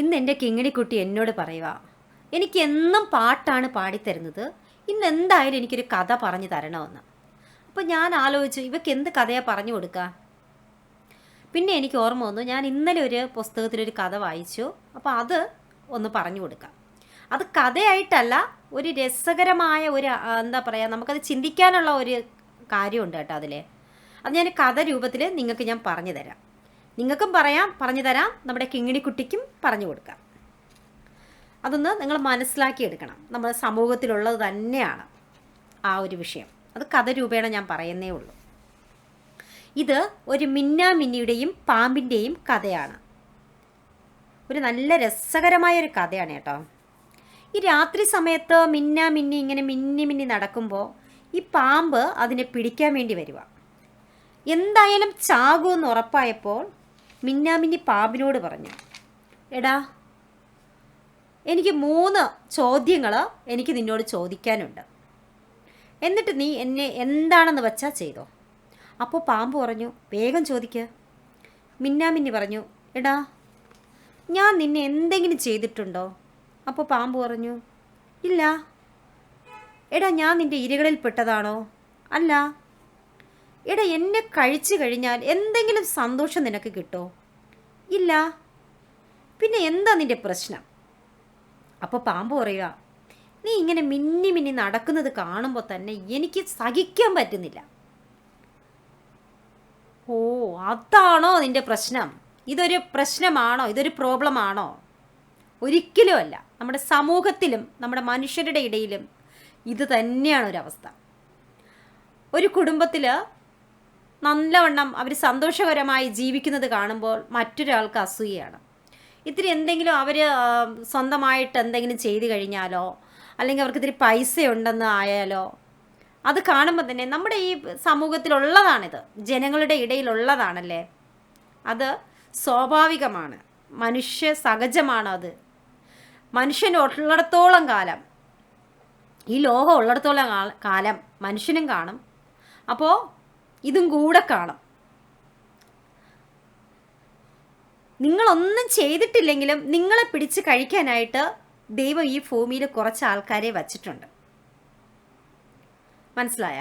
ഇന്ന് എന്റെ കിങ്ങിണിക്കുട്ടി എന്നോട് പറയുക എനിക്ക് എന്നും പാട്ടാണ് പാടിത്തരുന്നത്. ഇന്ന് എന്തായാലും എനിക്കൊരു കഥ പറഞ്ഞു തരണമെന്ന്. അപ്പോൾ ഞാൻ ആലോചിച്ചു ഇവയ്ക്ക് എന്ത് കഥയാണ് പറഞ്ഞു കൊടുക്കുക പിന്നെ എനിക്ക് ഓർമ്മ വന്നു ഞാൻ ഇന്നലെ ഒരു പുസ്തകത്തിലൊരു കഥ വായിച്ചു. അപ്പോൾ അത് ഒന്ന് പറഞ്ഞു കൊടുക്കാം. അത് കഥയായിട്ടല്ല ഒരു രസകരമായ ഒരു എന്താ പറയുക നമുക്കത് ചിന്തിക്കാനുള്ള ഒരു കാര്യമുണ്ട് കേട്ടോ അതിൽ അത് ഞാൻ കഥ രൂപത്തിൽ നിങ്ങൾക്ക് ഞാൻ പറഞ്ഞു തരാം. നിങ്ങൾക്കും പറയാം പറഞ്ഞു തരാം നമ്മുടെ കിങ്ങിണിക്കുട്ടിക്കും പറഞ്ഞു കൊടുക്കാം. അതൊന്ന് നിങ്ങൾ മനസ്സിലാക്കിയെടുക്കണം നമ്മുടെ സമൂഹത്തിലുള്ളത് തന്നെയാണ് ആ ഒരു വിഷയം. അത് കഥ രൂപേണ ഞാൻ പറയുന്നേ ഉള്ളൂ. ഇത് ഒരു മിന്നാമിന്നിയുടെയും പാമ്പിന്റെയും കഥയാണ്. ഒരു നല്ല രസകരമായ ഒരു കഥയാണ് കേട്ടോ. ഈ രാത്രി സമയത്ത് മിന്നാ മിന്നി ഇങ്ങനെ മിന്നി മിന്നി നടക്കുമ്പോൾ ഈ പാമ്പ് അതിനെ പിടിക്കാൻ വേണ്ടി വരിക എന്തായാലും ചാകുമെന്ന് ഉറപ്പായപ്പോൾ മിന്നാമിന്നി പാമ്പിനോട് പറഞ്ഞു എടാ എനിക്ക് മൂന്ന് ചോദ്യങ്ങൾ എനിക്ക് നിന്നോട് ചോദിക്കാനുണ്ട്. എന്നിട്ട് നീ എന്നെ എന്താണെന്ന് വെച്ചാൽ ചെയ്തോ? അപ്പോൾ പാമ്പ് പറഞ്ഞു വേഗം ചോദിക്കുക മിന്നാമിന്നി പറഞ്ഞു എടാ ഞാൻ നിന്നെ എന്തെങ്കിലും ചെയ്തിട്ടുണ്ടോ? അപ്പോൾ പാമ്പ് പറഞ്ഞു ഇല്ല. എടാ ഞാൻ നിന്റെ ഇരകളിൽ പെട്ടതാണോ? അല്ല. എടാ എന്നെ കഴിച്ചു കഴിഞ്ഞാൽ എന്തെങ്കിലും സന്തോഷം നിനക്ക് കിട്ടോ? ഇല്ല. പിന്നെ എന്താ നിന്റെ പ്രശ്നം? അപ്പോൾ പാമ്പ് പറയുക നീ ഇങ്ങനെ മിന്നി മിന്നി നടക്കുന്നത് കാണുമ്പോൾ തന്നെ എനിക്ക് സഹിക്കാൻ പറ്റുന്നില്ല. ഓ അതാണോ നിന്റെ പ്രശ്നം? ഇതൊരു പ്രശ്നമാണോ? ഇതൊരു പ്രോബ്ലം ആണോ ഒരിക്കലും അല്ല. നമ്മുടെ സമൂഹത്തിലും നമ്മുടെ മനുഷ്യരുടെ ഇടയിലും ഇത് തന്നെയാണ് ഒരവസ്ഥ. ഒരു കുടുംബത്തിൽ നല്ലവണ്ണം അവർ സന്തോഷകരമായി ജീവിക്കുന്നത് കാണുമ്പോൾ മറ്റൊരാൾക്ക് അസൂയയാണ്. ഇത്തിരി എന്തെങ്കിലും അവർ സ്വന്തമായിട്ട് എന്തെങ്കിലും ചെയ്തു കഴിഞ്ഞാലോ അല്ലെങ്കിൽ അവർക്ക് ഇത്തിരി പൈസ ഉണ്ടെന്ന് ആയാലോ അത് കാണുമ്പോൾ തന്നെ നമ്മുടെ ഈ സമൂഹത്തിലുള്ളതാണിത്. ജനങ്ങളുടെ ഇടയിലുള്ളതാണല്ലേ? അത് സ്വാഭാവികമാണ്. മനുഷ്യ സഹജമാണ് അത്. മനുഷ്യൻ ഉള്ളിടത്തോളം കാലം ഈ ലോകം ഉള്ളിടത്തോളം കാലം മനുഷ്യനും കാണും. അപ്പോൾ ഇതും കൂടെ കാണും. നിങ്ങളൊന്നും ചെയ്തിട്ടില്ലെങ്കിലും നിങ്ങളെ പിടിച്ച് കഴിക്കാനായിട്ട് ദൈവം ഈ ഭൂമിയിൽ കുറച്ച് ആൾക്കാരെ വച്ചിട്ടുണ്ട്. മനസ്സിലായ?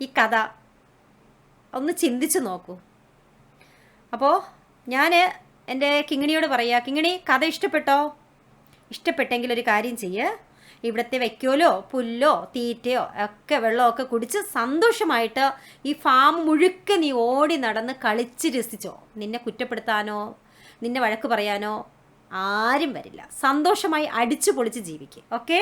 ഈ കഥ ഒന്ന് ചിന്തിച്ച് നോക്കൂ. അപ്പോൾ ഞാൻ എന്റെ കിങ്ങിണിയോട് പറയുക കിങ്ങിണി കഥ ഇഷ്ടപ്പെട്ടോ? ഇഷ്ടപ്പെട്ടെങ്കിൽ ഒരു കാര്യം ചെയ്യ്. ഇവിടുത്തെ വയ്ക്കോലോ പുല്ലോ തീറ്റയോ ഒക്കെ വെള്ളമൊക്കെ കുടിച്ച് സന്തോഷമായിട്ട് ഈ ഫാം മുഴുക്കെ നീ ഓടി നടന്ന് കളിച്ച് രസിച്ചോ? നിന്നെ കുറ്റപ്പെടുത്താനോ? നിന്നെ വഴക്ക് പറയാനോ? ആരും വരില്ല. സന്തോഷമായി അടിച്ചു പൊളിച്ച് ജീവിക്കുക ഓക്കേ